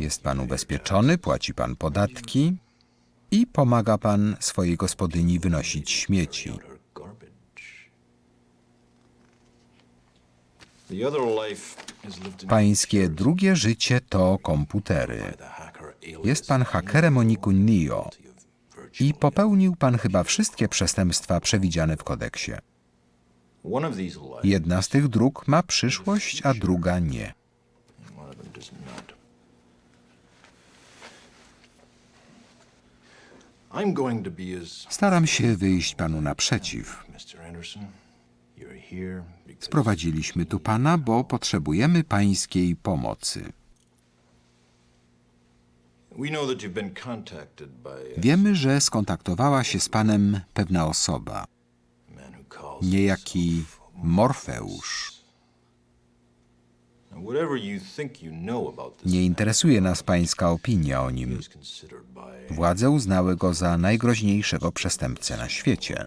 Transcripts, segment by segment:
Jest pan ubezpieczony, płaci pan podatki i pomaga pan swojej gospodyni wynosić śmieci. Pańskie drugie życie to komputery. Jest pan hakerem o niku virtue. i popełnił pan chyba wszystkie przestępstwa przewidziane w kodeksie. Jedna z tych dróg ma przyszłość, a druga nie. Staram się wyjść panu naprzeciw. Sprowadziliśmy tu pana, bo potrzebujemy pańskiej pomocy. Wiemy, że skontaktowała się z panem pewna osoba, niejaki Morfeusz. Nie interesuje nas pańska opinia o nim. Władze uznały go za najgroźniejszego przestępcę na świecie.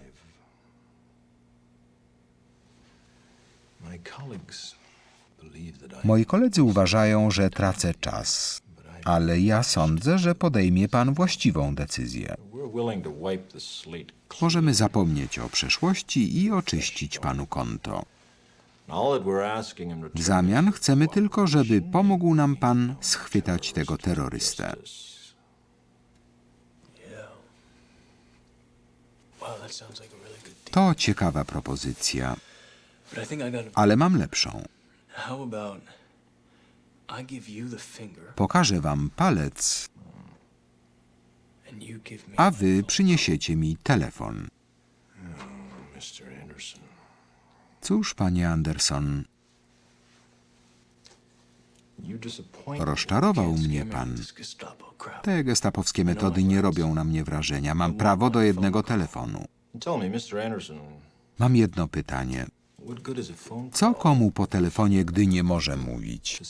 Moi koledzy uważają, że tracę czas, ale ja sądzę, że podejmie pan właściwą decyzję. Możemy zapomnieć o przeszłości i oczyścić panu konto. W zamian chcemy tylko, żeby pomógł nam pan schwytać tego terrorystę. To ciekawa propozycja, ale mam lepszą. Pokażę wam palec, a wy przyniesiecie mi telefon. Cóż, panie Anderson, rozczarował mnie pan. Te gestapowskie metody nie robią na mnie wrażenia. Mam prawo do jednego telefonu. Mam jedno pytanie. Co komu po telefonie, gdy nie może mówić?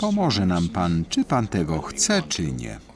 Pomoże nam pan, czy pan tego chce, czy nie.